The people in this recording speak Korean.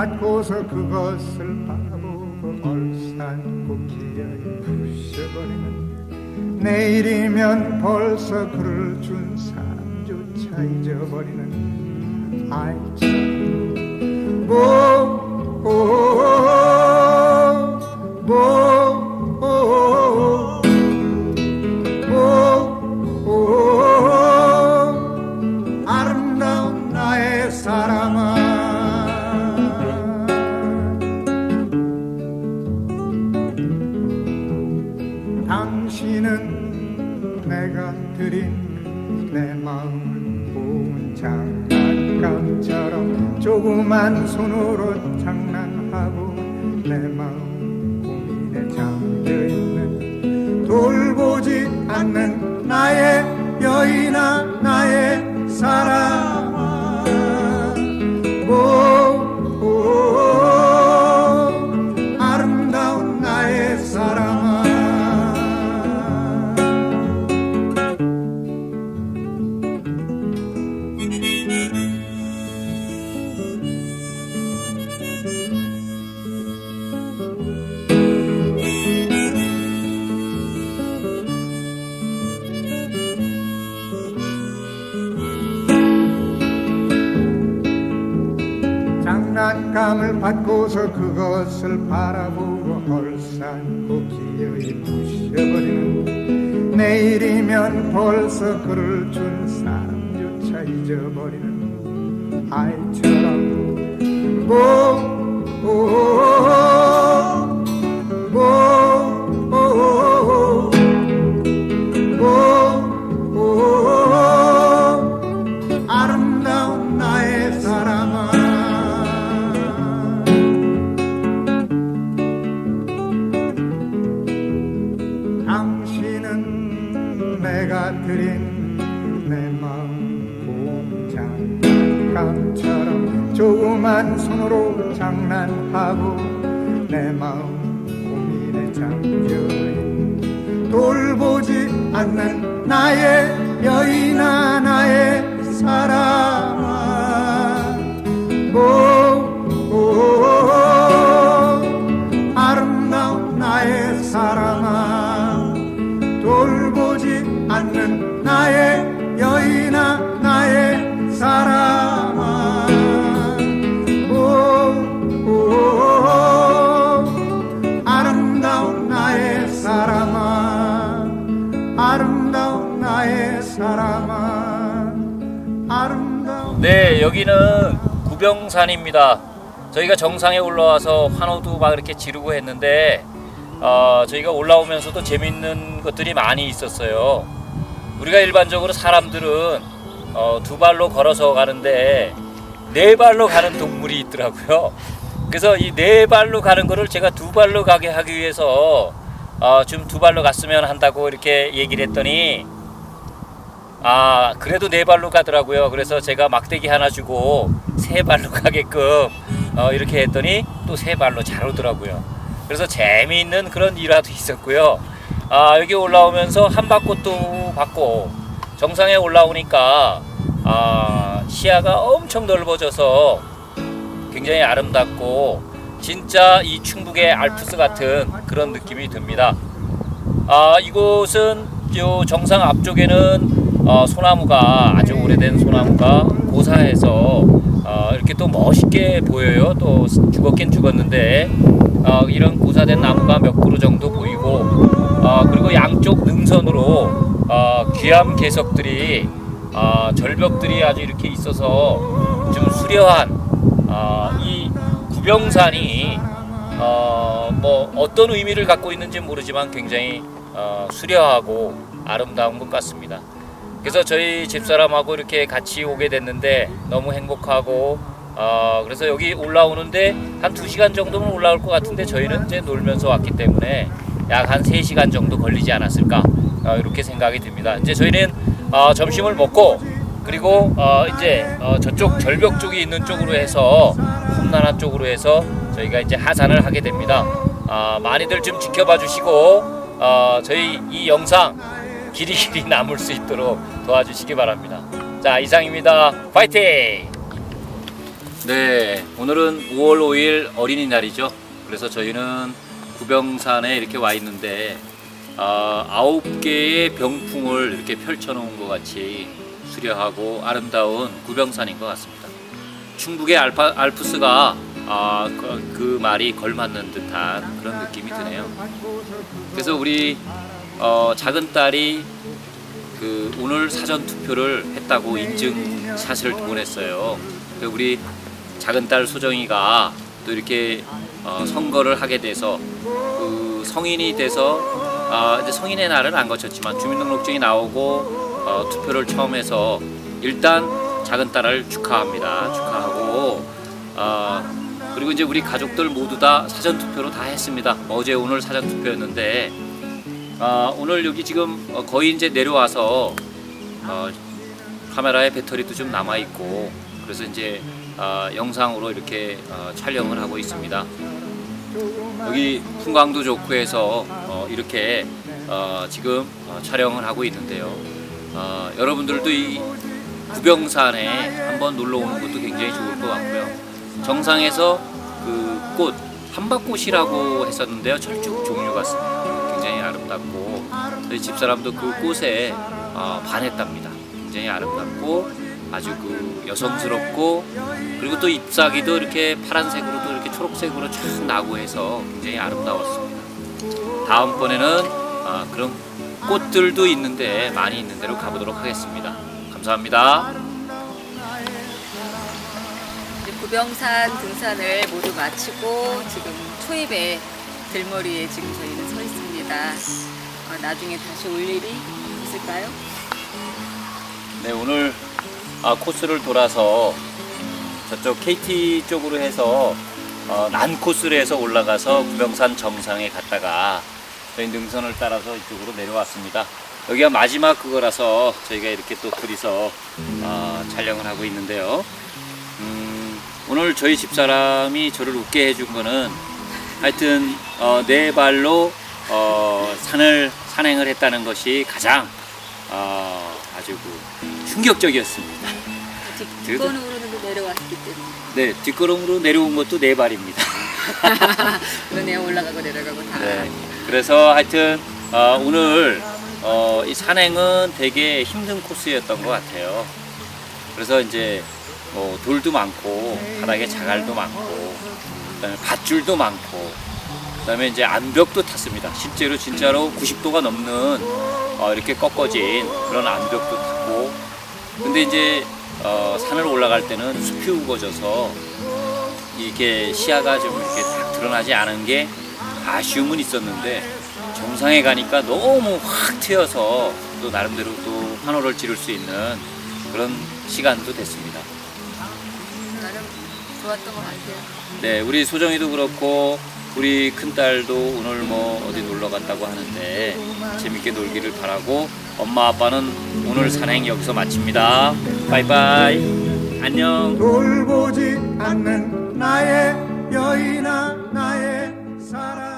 받고서 그것을 바라보고 얼싸안고 기어이 부셔버리는 내일이면 벌써 그를 준 사람조차 잊어버리는 뭐 뭐, 뭐, 장난감처럼 조그만 손으로 장난하고 내 마음 고민에 잠겨있는 돌보지 않는 나의 여인아 나의 사랑 받고서 그것을 바라보고 얼싸안고 기어이 부셔버리는 내일이면 벌써 그를 준 사람조차 잊어버리는 아이처럼 뭐, 오, 뭐, 내가 드린 내 마음 공장감처럼 조그만 손으로 장난하고 내 마음 고민에 잠겨있는 돌보지 않는 나의 여인아 나의 사랑 나의 여인아 나의 사랑아 오, 오, 아름다운 나의 사랑아 아름다운 나의 사랑아 아름다운 네, 여기는 구병산입니다. 저희가 정상에 올라와서 환호도 막 이렇게 지르고 했는데 어, 저희가 올라오면서도 재밌는 것들이 많이 있었어요. 우리가 일반적으로 사람들은 어, 두 발로 걸어서 가는데 네 발로 가는 동물이 있더라고요. 그래서 이 네 발로 가는 거를 제가 두 발로 가게 하기 위해서 어, 좀 두 발로 갔으면 한다고 이렇게 얘기를 했더니 아 그래도 네 발로 가더라고요. 그래서 제가 막대기 하나 주고 세 발로 가게끔 어, 이렇게 했더니 또 세 발로 잘 오더라고요. 그래서 재미있는 그런 일화도 있었고요. 아 여기 올라오면서 한바꽃도 봤고 정상에 올라오니까 아 시야가 엄청 넓어져서 굉장히 아름답고 진짜 이 충북의 알프스 같은 그런 느낌이 듭니다. 아 이곳은 요 정상 앞쪽에는 어, 소나무가 아주 오래된 소나무가 고사해서 어, 이렇게 또 멋있게 보여요. 또 죽었긴 죽었는데 어, 이런 고사된 나무 귀암 개석들이 어, 절벽들이 아주 이렇게 있어서 좀 수려한 어, 이 구병산이 어, 뭐 어떤 의미를 갖고 있는지 모르지만 굉장히 어, 수려하고 아름다운 것 같습니다. 그래서 저희 집사람하고 이렇게 같이 오게 됐는데 너무 행복하고 어, 그래서 여기 올라오는데 한 2시간 정도는 올라올 것 같은데 저희는 이제 놀면서 왔기 때문에 약 한 3시간 정도 걸리지 않았을까 어, 이렇게 생각이 듭니다. 이제 저희는 어, 점심을 먹고 그리고 어, 이제 어, 저쪽 절벽 쪽이 있는 쪽으로 해서 험난한 쪽으로 해서 저희가 이제 하산을 하게 됩니다. 아, 많이들 좀 지켜봐 주시고 어, 저희 이 영상 길이 길이 남을 수 있도록 도와주시기 바랍니다. 자 이상입니다. 파이팅! 네, 오늘은 5월 5일 어린이날이죠. 그래서 저희는 구병산에 이렇게 와 있는데 아, 아홉 개의 병풍을 이렇게 펼쳐놓은 것 같이 수려하고 아름다운 구병산인 것 같습니다. 충북의 알파, 알프스가 아, 그, 그 말이 걸맞는 듯한 그런 느낌이 드네요. 그래서 우리 어, 작은 딸이 그 오늘 사전 투표를 했다고 인증샷을 보냈어요. 그 우리 작은 딸 소정이가 또 이렇게 어, 선거를 하게 돼서 그 성인이 돼서 아, 이제 성인의 날은 안 거쳤지만 주민등록증이 나오고 어, 투표를 처음 해서 일단 작은 딸을 축하합니다. 축하하고 어, 그리고 이제 우리 가족들 모두 다 사전 투표로 다 했습니다. 어제 오늘 사전 투표였는데 아, 오늘 여기 지금 어, 거의 이제 내려와서 어, 카메라에 배터리도 좀 남아 있고 그래서 이제 아, 영상으로 이렇게 어, 촬영을 하고 있습니다. 여기 풍광도 좋고 해서 어, 이렇게 어, 지금 어, 촬영을 하고 있는데요. 어, 여러분들도 이 구병산에 한번 놀러 오는 것도 굉장히 좋을 것 같고요. 정상에서 그 꽃 한박꽃이라고 했었는데요. 철쭉 종류 같습니다. 굉장히 아름답고 저희 집사람도 그 꽃에 어, 반했답니다. 굉장히 아름답고 아주 그 여성스럽고 그리고 또 잎사귀도 이렇게 파란색으로도 이렇게 초록색으로 쫙 나고 해서 굉장히 아름다웠습니다. 다음번에는 아, 그런 꽃들도 있는데 많이 있는 데로 가보도록 하겠습니다. 감사합니다. 이제 구병산 등산을 모두 마치고 지금 초입에 들머리에 지금 저희는 서 있습니다. 어, 나중에 다시 올 일이 있을까요? 네 오늘 아, 코스를 돌아서 저쪽 KT 쪽으로 해서 어, 난 코스로 해서 올라가서 구병산 정상에 갔다가 저희 능선을 따라서 이쪽으로 내려왔습니다. 여기가 마지막 그거라서 저희가 이렇게 또 둘이서 어, 촬영을 하고 있는데요. 음, 오늘 저희 집사람이 저를 웃게 해준 거는 하여튼 어, 네 발로 어, 산을 산행을 했다는 것이 가장 어, 아주 그 충격적이었습니다. 그래도- 뒷건으로는 내려왔기 때문에 네, 뒷걸음으로 내려온 것도 네 발입니다. 그러네요 올라가고 내려가고 다. 네, 그래서 하여튼 어, 오늘 어, 이 산행은 되게 힘든 코스였던 것 같아요. 그래서 이제 뭐 돌도 많고 바닥에 자갈도 많고 그다음에 밧줄도 많고 그다음에 이제 암벽도 탔습니다. 실제로 진짜로 90도가 넘는 어, 이렇게 꺾어진 그런 암벽도 근데 이제 어, 산을 올라갈 때는 숲이 우거져서 이게 시야가 좀 이렇게 딱 드러나지 않은 게 아쉬움은 있었는데 정상에 가니까 너무 확 트여서 또 나름대로 또 환호를 지를 수 있는 그런 시간도 됐습니다. 나름 좋았던 것 같아요. 네, 우리 소정이도 그렇고 우리 큰딸도 오늘 뭐 어디 놀러 간다고 하는데 재밌게 놀기를 바라고 엄마 아빠는 오늘 산행 여기서 마칩니다. 바이바이. 안녕. 돌보지 않는 나의 여인아 나의 사랑